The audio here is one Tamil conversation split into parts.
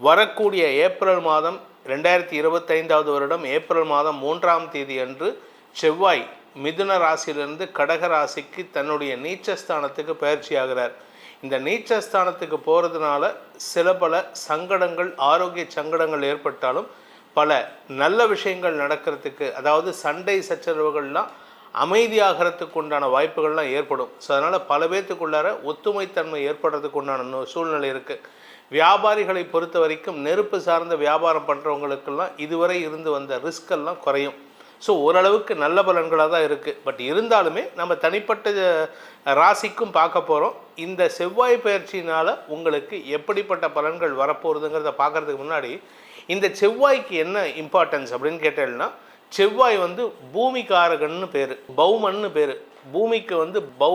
வரக்கூடிய ஏப்ரல் மாதம் ரெண்டாயிரத்தி இருபத்தைந்தாவது வருடம் ஏப்ரல் மாதம் மூன்றாம் தேதி அன்று செவ்வாய் மிதுன ராசியிலிருந்து கடக ராசிக்கு தன்னுடைய நீச்சஸ்தானத்துக்கு பயிற்சி ஆகிறார் இந்த நீச்சஸ்தானத்துக்கு போகிறதுனால சில பல சங்கடங்கள் ஆரோக்கிய சங்கடங்கள் ஏற்பட்டாலும் பல நல்ல விஷயங்கள் நடக்கிறதுக்கு அதாவது சண்டை சச்சரவுகள்லாம் அமைதியாகிறதுக்கு உண்டான வாய்ப்புகள்லாம் ஏற்படும். ஸோ அதனால் பல பேர்த்துக்குள்ளார ஒத்துமைத்தன்மை ஏற்படுறதுக்கு உண்டான சூழ்நிலை இருக்குது வியாபாரிகளை பொறுத்த வரைக்கும் நெருப்பு சார்ந்த வியாபாரம் பண்ணுறவங்களுக்கெல்லாம் இதுவரை இருந்து வந்த ரிஸ்கெல்லாம் குறையும். ஸோ ஓரளவுக்கு நல்ல பலன்களாக தான் இருக்குது பட் இருந்தாலுமே நம்ம தனிப்பட்ட ராசிக்கும் பார்க்க போகிறோம் இந்த செவ்வாய் பயிற்சியினால் உங்களுக்கு எப்படிப்பட்ட பலன்கள் வரப்போகுதுங்கிறத பார்க்குறதுக்கு முன்னாடி இந்த செவ்வாய்க்கு என்ன இம்பார்ட்டன்ஸ் அப்படின்னு கேட்டேன்னா செவ்வாய் வந்து பூமிகாரகன்னு பேர் பௌமன்னு பேர். பூமிக்கு வந்து பௌ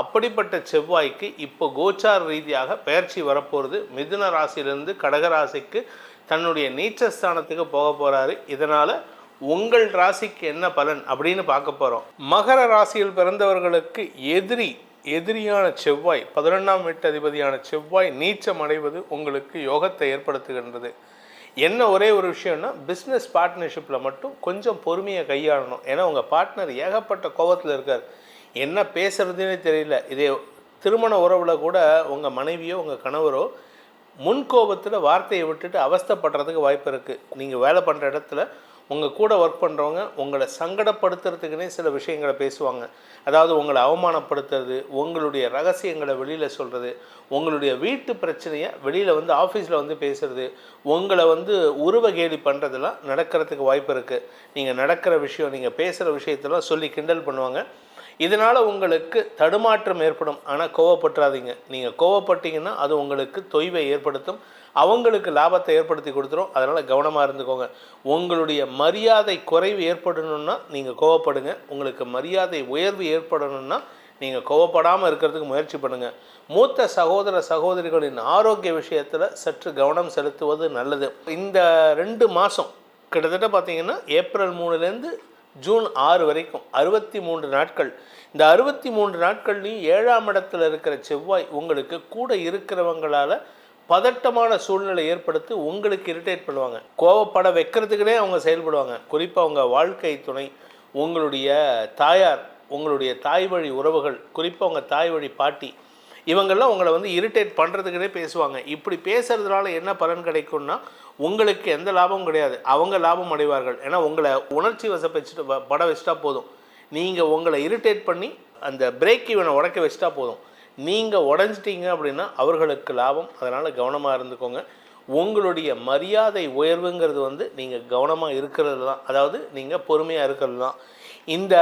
அப்படிப்பட்ட செவ்வாய்க்கு இப்போ கோச்சார ரீதியாக பெயர்ச்சி வரப்போகிறது மிதுன ராசியிலிருந்து கடக ராசிக்கு தன்னுடைய நீச்சஸ்தானத்துக்கு போக போகிறாரு இதனால் உங்கள் ராசிக்கு என்ன பலன் அப்படின்னு பார்க்க போகிறோம் மகர ராசியில் பிறந்தவர்களுக்கு எதிரி எதிரியான செவ்வாய் பதினொன்றாம் வீட்டு அதிபதியான செவ்வாய் நீச்சம் அடைவது உங்களுக்கு யோகத்தை ஏற்படுத்துகின்றது. என்ன ஒரே ஒரு விஷயம்னா பிஸ்னஸ் பார்ட்னர்ஷிப்பில் மட்டும் கொஞ்சம் பொறுமையை கையாளணும். ஏன்னா உங்கள் பார்ட்னர் ஏகப்பட்ட கோபத்தில் இருக்கார். என்ன பேசுறதுன்னே தெரியல. இதே திருமண உறவில் கூட உங்கள் மனைவியோ உங்கள் கணவரோ முன்கோபத்தில் வார்த்தையை விட்டுட்டு அவஸ்தைப்படுறதுக்கு வாய்ப்பு இருக்குது நீங்கள் வேலை பண்ணுற இடத்துல உங்கள் கூட ஒர்க் பண்ணுறவங்க உங்களை சங்கடப்படுத்துறதுக்குனே சில விஷயங்களை பேசுவாங்க. அதாவது உங்களை அவமானப்படுத்துறது உங்களுடைய ரகசியங்களை வெளியில் சொல்கிறது உங்களுடைய வீட்டு பிரச்சனையை வெளியில் வந்து ஆஃபீஸில் வந்து பேசுகிறது உங்களை வந்து உருவ கேலி பண்ணுறதெல்லாம் நடக்கிறதுக்கு வாய்ப்பு இருக்குது நீங்கள் நடக்கிற விஷயம் நீங்கள் பேசுகிற விஷயத்தெல்லாம் சொல்லி கிண்டல் பண்ணுவாங்க. இதனால் உங்களுக்கு தடுமாற்றம் ஏற்படும். ஆனால் கோவப்பட்டுறாதீங்க. நீங்கள் கோவப்பட்டீங்கன்னா அது உங்களுக்கு தொய்வை ஏற்படுத்தும். அவங்களுக்கு லாபத்தை ஏற்படுத்தி கொடுத்துரும். அதனால் கவனமாக இருந்துக்கோங்க. உங்களுடைய மரியாதை குறைவு ஏற்படணும்னா நீங்கள் கோவப்படுங்க. உங்களுக்கு மரியாதை உயர்வு ஏற்படணும்னா நீங்கள் கோவப்படாமல் இருக்கிறதுக்கு முயற்சி பண்ணுங்கள் மூத்த சகோதர சகோதரிகளின் ஆரோக்கிய விஷயத்தில் சற்று கவனம் செலுத்துவது நல்லது. இந்த ரெண்டு மாதம் கிட்டத்தட்ட பார்த்திங்கன்னா ஏப்ரல் மூணுலேருந்து ஜூன் ஆறு வரைக்கும் அறுபத்தி மூன்று நாட்கள். இந்த அறுபத்தி மூன்று நாட்கள்லையும் ஏழாம் இடத்துல இருக்கிற செவ்வாய் உங்களுக்கு கூட இருக்கிறவங்களால் பதட்டமான சூழ்நிலை ஏற்படுத்தி உங்களுக்கு இரிட்டேட் பண்ணுவாங்க. கோவப்பட வைக்கிறதுக்குனே அவங்க செயல்படுவாங்க. குறிப்பாக அவங்க வாழ்க்கை துணை உங்களுடைய தாயார் உங்களுடைய தாய் வழி உறவுகள் குறிப்பாக உங்கள் தாய் வழி பாட்டி இவங்கெல்லாம் உங்களை வந்து இரிட்டேட் பண்ணுறதுக்குனே பேசுவாங்க. இப்படி பேசுகிறதுனால என்ன பலன் கிடைக்கும்னா உங்களுக்கு எந்த லாபமும் கிடையாது. அவங்க லாபம் அடைவார்கள். ஏன்னா உங்களை உணர்ச்சி வசப்பிச்சுட்டு வ- பட வச்சுட்டா போதும். நீங்கள் உங்களை இரிட்டேட் பண்ணி அந்த பிரேக் இவனை உடைக்க வச்சுட்டா போதும். நீங்கள் உடஞ்சிட்டீங்க அப்படின்னா அவர்களுக்கு லாபம். அதனால் கவனமாக இருந்துக்கோங்க. உங்களுடைய மரியாதை உயர்வுங்கிறது வந்து நீங்கள் கவனமாக இருக்கிறது தான். அதாவது நீங்கள் பொறுமையாக இருக்கிறது தான். இந்த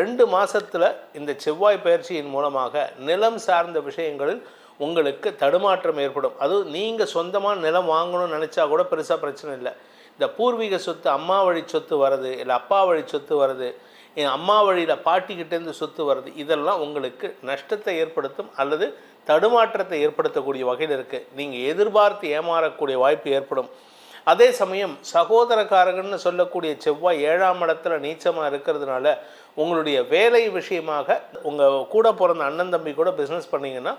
ரெண்டு மாதத்தில் இந்த செவ்வாய் பயிற்சியின் மூலமாக நிலம் சார்ந்த விஷயங்களில் உங்களுக்கு தடுமாற்றம் ஏற்படும். அதுவும் நீங்கள் சொந்தமாக நிலம் வாங்கணும்னு நினச்சா கூட பெருசாக பிரச்சனை இல்லை. இந்த பூர்வீக சொத்து அம்மா வழி சொத்து வர்றது இல்லை அப்பா வழி சொத்து வர்றது என் அம்மா வழியில் பாட்டிக்கிட்டேருந்து சொத்து வர்றது இதெல்லாம் உங்களுக்கு நஷ்டத்தை ஏற்படுத்தும் அல்லது தடுமாற்றத்தை ஏற்படுத்தக்கூடிய வகையில் இருக்குது நீங்கள் எதிர்பார்த்து ஏமாறக்கூடிய வாய்ப்பு ஏற்படும். அதே சமயம் சகோதரக்காரகன்னு சொல்லக்கூடிய செவ்வாய் ஏழாம் இடத்துல நீச்சமாக இருக்கிறதுனால உங்களுடைய வேலை விஷயமாக உங்கள் கூட பிறந்த அண்ணன் தம்பி கூட பிஸ்னஸ் பண்ணீங்கன்னா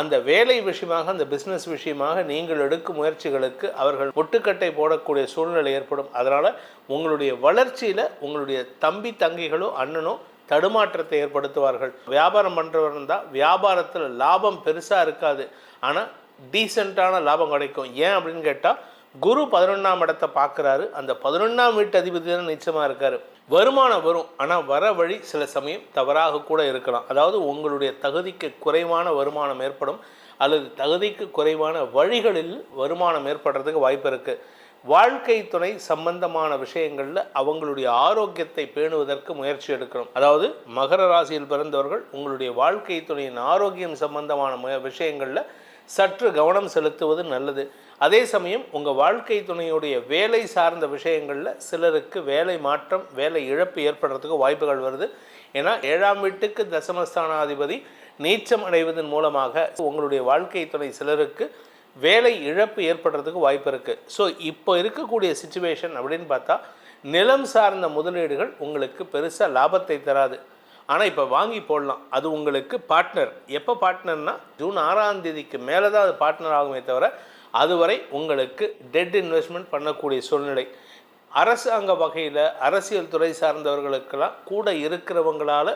அந்த வேலை விஷயமாக அந்த பிஸ்னஸ் விஷயமாக நீங்கள் எடுக்கும் முயற்சிகளுக்கு அவர்கள் ஒட்டுக்கட்டை போடக்கூடிய சூழ்நிலை ஏற்படும். அதனால் உங்களுடைய வளர்ச்சியில் உங்களுடைய தம்பி தங்கிகளோ அண்ணனோ தடுமாற்றத்தை ஏற்படுத்துவார்கள். வியாபாரம் பண்ணுறவர் இருந்தால் வியாபாரத்தில் லாபம் பெருசாக இருக்காது. ஆனால் டீசெண்டான லாபம் கிடைக்கும். ஏன் அப்படின்னு கேட்டால் குரு பதினொன்றாம் இடத்தை பார்க்குறாரு. அந்த பதினொன்றாம் வீட்டு அதிபதி தான் நிச்சயமாக இருக்கார். வருமானம் வரும். ஆனால் வர வழி சில சமயம் தவறாக கூட இருக்கலாம். அதாவது உங்களுடைய தகுதிக்கு குறைவான வருமானம் ஏற்படும். அல்லது தகுதிக்கு குறைவான வழிகளில் வருமானம் ஏற்படுறதுக்கு வாய்ப்பு இருக்குது வாழ்க்கை துணை சம்பந்தமான விஷயங்களில் அவங்களுடைய ஆரோக்கியத்தை பேணுவதற்கு முயற்சி எடுக்கணும். அதாவது மகர ராசியில் பிறந்தவர்கள் உங்களுடைய வாழ்க்கை துணையின் ஆரோக்கியம் சம்பந்தமான முய விஷயங்களில் சற்று கவனம் செலுத்துவது நல்லது. அதே சமயம் உங்கள் வாழ்க்கை துணையுடைய வேலை சார்ந்த விஷயங்களில் சிலருக்கு வேலை மாற்றம் வேலை இழப்பு ஏற்படுறதுக்கு வாய்ப்புகள் வருது. ஏன்னா ஏழாம் வீட்டுக்கு தசமஸ்தானாதிபதி நீச்சம் அடைவதன் மூலமாக உங்களுடைய வாழ்க்கை துணை சிலருக்கு வேலை இழப்பு ஏற்படுறதுக்கு வாய்ப்பு இருக்குது ஸோ இப்போ இருக்கக்கூடிய சுச்சுவேஷன் அப்படின்னு பார்த்தா நிலம் சார்ந்த முதலீடுகள் உங்களுக்கு பெருசாக லாபத்தை தராது. ஆனால் இப்போ வாங்கி போடலாம். அது உங்களுக்கு பார்ட்னர் எப்போ பார்ட்னர்னா ஜூன் ஆறாம் தேதிக்கு மேலே தான் அது பார்ட்னர் ஆகுமே தவிர அதுவரை உங்களுக்கு டெட் இன்வெஸ்ட்மெண்ட் பண்ணக்கூடிய சூழ்நிலை. அரசாங்க வகையில் அரசியல் துறை சார்ந்தவர்களுக்கெல்லாம் கூட இருக்கிறவங்களால்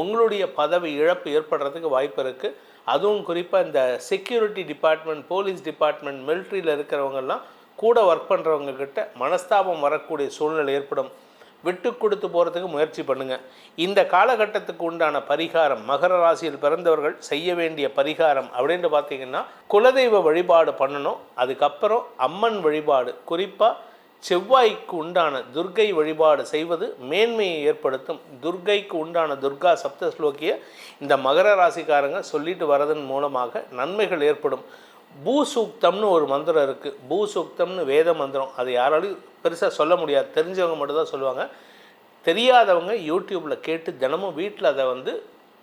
உங்களுடைய பதவி இழப்பு ஏற்படுறதுக்கு வாய்ப்பு இருக்குது அதுவும் குறிப்பாக இந்த செக்யூரிட்டி டிபார்ட்மெண்ட் போலீஸ் டிபார்ட்மெண்ட் மிலிட்ரியில் இருக்கிறவங்கெல்லாம் கூட ஒர்க் பண்ணுறவங்கக்கிட்ட மனஸ்தாபம் வரக்கூடிய சூழ்நிலை ஏற்படும். விட்டு கொடுத்து போகிறதுக்கு முயற்சி பண்ணுங்கள் இந்த காலகட்டத்துக்கு உண்டான பரிகாரம் மகர ராசியில் பிறந்தவர்கள் செய்ய வேண்டிய பரிகாரம் அப்படின்ட்டு பார்த்தீங்கன்னா குலதெய்வ வழிபாடு பண்ணணும். அதுக்கப்புறம் அம்மன் வழிபாடு குறிப்பாக செவ்வாய்க்கு உண்டான துர்க்கை வழிபாடு செய்வது மேன்மையை ஏற்படுத்தும். துர்க்கைக்கு உண்டான துர்கா சப்த ஸ்லோக்கிய இந்த மகர ராசிக்காரங்க சொல்லிட்டு வரதன் மூலமாக நன்மைகள் ஏற்படும். பூசூக்தம்னு ஒரு மந்திரம் இருக்குது பூசூக்தம்னு வேத மந்திரம். அது யாராலையும் பெருசாக சொல்ல முடியாது. தெரிஞ்சவங்க மட்டும்தான் சொல்லுவாங்க. தெரியாதவங்க யூடியூப்பில் கேட்டு தினமும் வீட்டில் அதை வந்து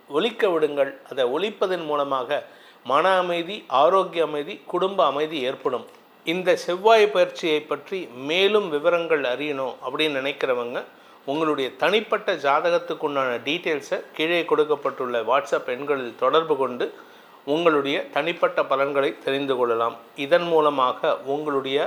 ஒழிக்க விடுங்கள். அதை ஒழிப்பதன் மூலமாக மன அமைதி ஆரோக்கிய அமைதி குடும்ப அமைதி ஏற்படும். இந்த செவ்வாய் பயிற்சியை பற்றி மேலும் விவரங்கள் அறியணும் அப்படின்னு நினைக்கிறவங்க உங்களுடைய தனிப்பட்ட ஜாதகத்துக்குண்டான டீட்டெயில்ஸை கீழே கொடுக்கப்பட்டுள்ள வாட்ஸ்அப் எண்களில் தொடர்பு கொண்டு உங்களுடைய தனிப்பட்ட பலன்களை தெரிந்து கொள்ளலாம். இதன் மூலமாக உங்களுடைய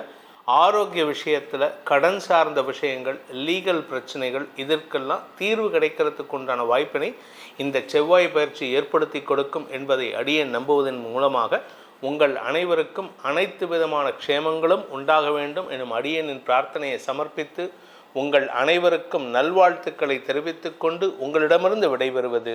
ஆரோக்கிய விஷயத்தில் கடன் சார்ந்த விஷயங்கள் லீகல் பிரச்சனைகள் இதற்கெல்லாம் தீர்வு கிடைக்கிறதுக்கு உண்டான வாய்ப்பினை இந்த செவ்வாய் பயிற்சி ஏற்படுத்தி கொடுக்கும் என்பதை அடியே நம்புவதன் மூலமாக உங்கள் அனைவருக்கும் அனைத்து விதமான க்ஷேமங்களும் உண்டாக வேண்டும் எனும் அடியனின் பிரார்த்தனையை சமர்ப்பித்து உங்கள் அனைவருக்கும் நல்வாழ்த்துக்களை தெரிவித்துக்கொண்டு உங்களிடமிருந்து விடைபெறுவது